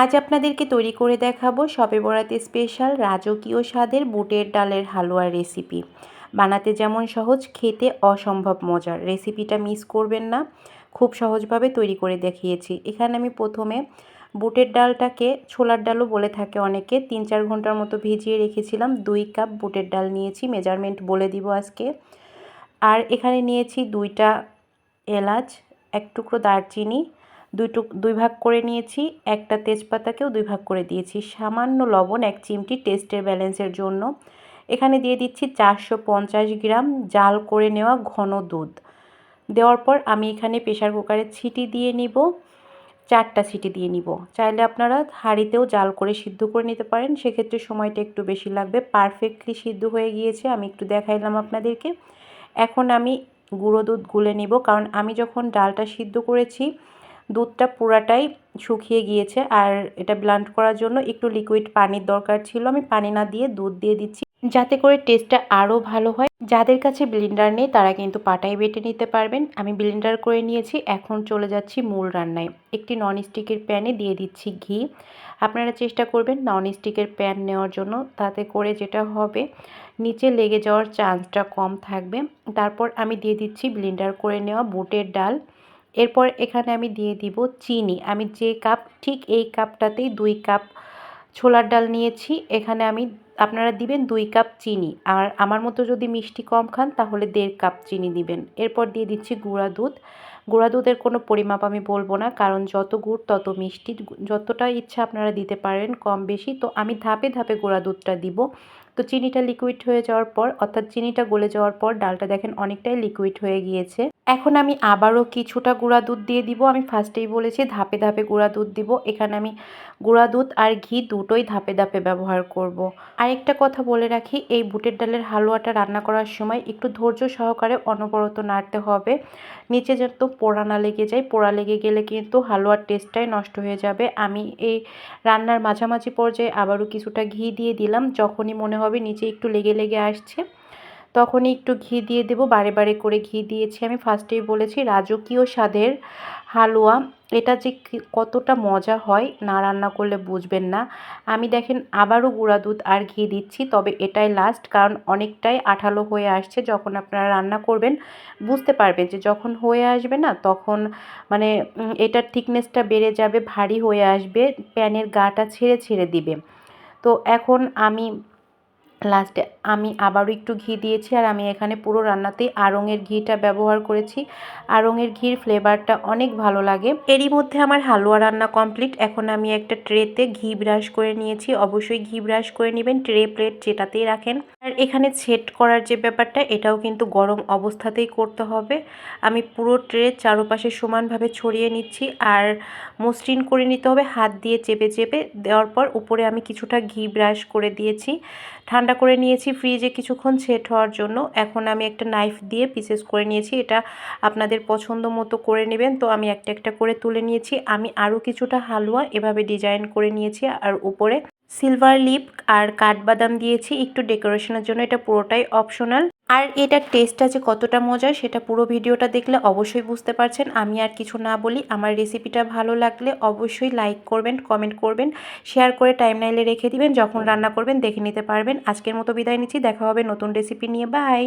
আজ আপনাদেরকে তৈরি করে দেখাবো শবে বরাতে স্পেশাল রাজকীয় স্বাদের বুটের ডালের হালুয়ার রেসিপি। বানাতে যেমন সহজ, খেতে অসম্ভব মজার। রেসিপিটা মিস করবেন না। খুব সহজভাবে তৈরি করে দেখিয়েছি। এখানে আমি প্রথমে বুটের ডালটাকে, ছোলার ডালও বলে থাকে অনেকে তিন চার ঘণ্টার মতো ভিজিয়ে রেখেছিলাম। দুই কাপ বুটের ডাল নিয়েছি, মেজারমেন্ট বলে দিব আজকে। আর এখানে নিয়েছি দুইটা এলাচ, এক টুকরো দারচিনি দুই টুক, দুই ভাগ করে নিয়েছি, একটা তেজপাতাকেও দুই ভাগ করে দিয়েছি। সামান্য লবণ, এক চিমটি টেস্টের ব্যালেন্সের জন্য। এখানে দিয়ে দিচ্ছি চারশো পঞ্চাশ গ্রাম জাল করে নেওয়া ঘন দুধ। দেওয়ার পর আমি এখানে প্রেশার কুকারে ছিটি দিয়ে নিব, চারটা সিটি দিয়ে নিব। চাইলে আপনারা হাঁড়িতেও জাল করে সিদ্ধ করে নিতে পারেন। সেক্ষেত্রে সময়টা একটু বেশি লাগবে। পারফেক্টলি সিদ্ধ হয়ে গিয়েছে, আমি একটু দেখাইলাম আপনাদেরকে। এখন আমি গুঁড়ো দুধ গুলে নিব, কারণ আমি যখন ডালটা সিদ্ধ করেছি দুধটা পুরাটাই শুকিয়ে গিয়েছে আর এটা ব্লান্ড করার জন্য একটু লিকুইড পানির দরকার ছিল। আমি পানি না দিয়ে দুধ দিয়ে দিচ্ছি যাতে করে টেস্টটা আরও ভালো হয়। যাদের কাছে ব্লিন্ডার নেই, তারা কিন্তু পাটাই বেটে নিতে পারবেন। আমি ব্লিন্ডার করে নিয়েছি, এখন চলে যাচ্ছি মূল রান্নায়। একটি নন স্টিকের প্যানে দিয়ে দিচ্ছি ঘি। আপনারা চেষ্টা করবেন নন স্টিকের প্যান নেওয়ার জন্য, তাতে করে যেটা হবে, নিচে লেগে যাওয়ার চান্সটা কম থাকবে। তারপর আমি দিয়ে দিচ্ছি ব্লিন্ডার করে নেওয়া বুটের ডাল। এরপর এখানে আমি দিয়ে দিব চিনি। আমি যে কাপ, ঠিক এই কাপটাতেই দুই কাপ ছোলার ডাল নিয়েছি। এখানে আমি, আপনারা দিবেন দুই কাপ চিনি। আর আমার মতো যদি মিষ্টি কম খান, তাহলে দেড় কাপ চিনি দিবেন। এরপর দিয়ে দিচ্ছি গুঁড়া দুধ। গুঁড়া দুধের কোনো পরিমাপ আমি বলব না, কারণ যত গুড় তত মিষ্টি। যতটা ইচ্ছা আপনারা দিতে পারেন কম বেশি। তো আমি ধাপে ধাপে গুঁড়া দুধটা দিব। তো চিনিটা লিকুইড হয়ে যাওয়ার পর, অর্থাৎ চিনিটা গলে যাওয়ার পর ডালটা দেখেন অনেকটাই লিকুইড হয়ে গিয়েছে। এখন আমি আবারও কিছুটা গুঁড়া দুধ দিয়ে দিব। আমি ফার্স্টেই বলেছি ধাপে ধাপে গুঁড়া দুধ দিব। এখানে আমি গুঁড়া দুধ আর ঘি দুটোই ধাপে ধাপে ব্যবহার করব। আরেকটা কথা বলে রাখি, এই বুটের ডালের হালুয়াটা রান্না করার সময় একটু ধৈর্য সহকারে অনবরত নাড়তে হবে। নিচে যত পোড়া না লেগে যায়। পোড়া লেগে গেলে কিন্তু হালুয়ার টেস্টটাই নষ্ট হয়ে যাবে। আমি এই রান্নার মাঝামাঝি পর্যায়ে আবারও কিছুটা ঘি দিয়ে দিলাম। যখনই মনে হবে নিচে একটু লেগে লেগে আসছে। তখনই একটু ঘি দিয়ে দেব, বারে বারে করে ঘি দিয়েছি। আমি ফার্স্টেই বলেছি, রাজকীয় স্বাদের হালুয়া, এটা যে কতটা মজা হয়, না রান্না করলে বুঝবেন না। আমি দেখেন আবারও গুঁড়া দুধ আর ঘি দিচ্ছি, তবে এটাই লাস্ট কারণ অনেকটাই আঠালো হয়ে আসছে যখন আপনারা রান্না করবেন। বুঝতে পারবেন যে যখন হয়ে আসবে না, তখন মানে এটার থিকনেসটা বেড়ে যাবে, ভারী হয়ে আসবে, প্যানের গাটা ছেড়ে ছেড়ে দিবে। তো এখন আমি লাস্টে আমি আবারও একটু ঘি দিয়েছি আর আমি এখানে পুরো রান্নাতেই আড়ঙের ঘিটা ব্যবহার করেছি। আড়ঙের ঘির ফ্লেভারটা অনেক ভালো লাগে। এরই মধ্যে আমার হালুয়া রান্না কমপ্লিট এখন আমি একটা ট্রেতে ঘি ব্রাশ করে নিয়েছি। অবশ্যই ঘি ব্রাশ করে নেবেন ট্রে প্লেট যেটাতেই রাখেন। আর এখানে সেট করার যে ব্যাপারটা, এটাও কিন্তু গরম অবস্থাতেই করতে হবে। আমি পুরো ট্রে চারোপাশে সমানভাবে ছড়িয়ে নিচ্ছি আর মসৃণ করে নিতে হবে, হাত দিয়ে চেপে চেপে। দেওয়ার পর উপরে আমি কিছুটা ঘি ব্রাশ করে দিয়েছি। ঠান্ডা করে নিয়েছি ফ্রিজে কিছুক্ষণ সেট হওয়ার জন্য। এখন আমি একটা নাইফ দিয়ে পিসেস করে নিয়েছি, এটা আপনাদের পছন্দ মতো করে নেবেন। তো আমি একটা একটা করে তুলে নিয়েছি। আমি আরও কিছুটা হালুয়া এভাবে ডিজাইন করে নিয়েছি আর উপরে সিলভার লিপ আর কাঠবাদাম দিয়েছি। একটু ডেকোরেশনের জন্য এটা পুরোটাই অপশনাল আর এটার টেস্টটা যে কতটা মজার সেটা পুরো ভিডিওটা দেখলে অবশ্যই বুঝতে পারছেন। আমি আর কিছু না বলি, আমার রেসিপিটা ভালো লাগলে অবশ্যই লাইক করবেন কমেন্ট করবেন শেয়ার করে টাইম নাইলে রেখে দিবেন, যখন রান্না করবেন দেখে নিতে পারবেন। আজকের মতো বিদায় নিচ্ছি, দেখা হবে নতুন রেসিপি নিয়ে। বাই